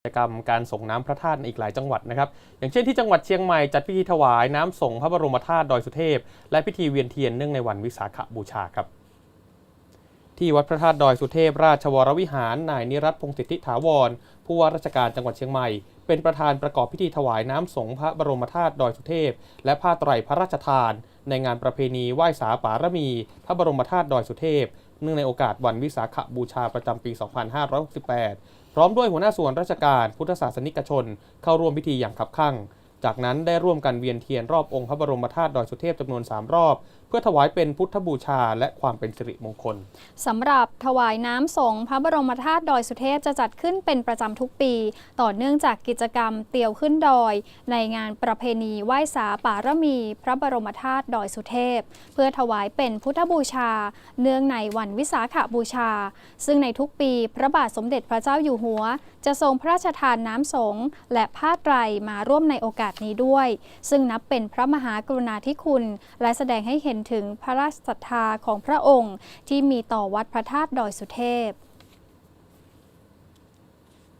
กิจกรรมการส่งน้ำพระธาตุในอีกหลายจังหวัดนะครับ อย่างเช่นที่จังหวัดเชียงใหม่จัดพิธีถวายน้ำส่งพระบรมธาตุดอยสุเทพ และพิธีเวียนเทียนเนื่องในวันวิสาขบูชาครับ ที่วัดพระธาตุดอยสุเทพ ราชวรวิหารนายนิรัตพงศิทธิถาวรผู้ว่าราชการจังหวัดเชียงใหม่ เป็นประธานประกอบพิธีถวายน้ำสงพระบรมธาตุดอยสุเทพ และผ้าไตรพระราชทาน ในงานประเพณีไหว้สาปารมี พระบรมธาตุดอยสุเทพ เนื่องในโอกาสวันวิสาขบูชาประจำปี 2568 พร้อมด้วยหัวหน้าส่วนราชการพุทธศาสนิกชน เข้าร่วมพิธีอย่างคับคั่ง จากนั้นได้ร่วมกันเวียนเทียนรอบองค์พระบรมธาตุดอยสุเทพจำนวน 3 รอบ เพื่อถวายเป็นพุทธบูชาและความเป็นสิริมงคลสำหรับถวายน้ำสงพระบรมธาตุดอยสุเทพจะจัดขึ้นเป็นประจำทุกปี ต่อเนื่องจากกิจกรรมเตียวขึ้นดอย ในงานประเพณีไหว้สาป่ารมี พระบรมธาตุดอยสุเทพ เพื่อถวายเป็นพุทธบูชา เนื่องในวันวิสาขบูชา ซึ่งในทุกปีพระบาทสมเด็จพระเจ้าอยู่หัว จะทรงพระราชทานน้ำสงและผ้าไตรมาร่วมในโอกาสนี้ด้วย ซึ่งนับเป็นพระมหากรุณาธิคุณ และแสดงให้เห็นถึงพระราชศรัทธาของพระองค์ ที่มีต่อวัดพระธาตุดอยสุเทพ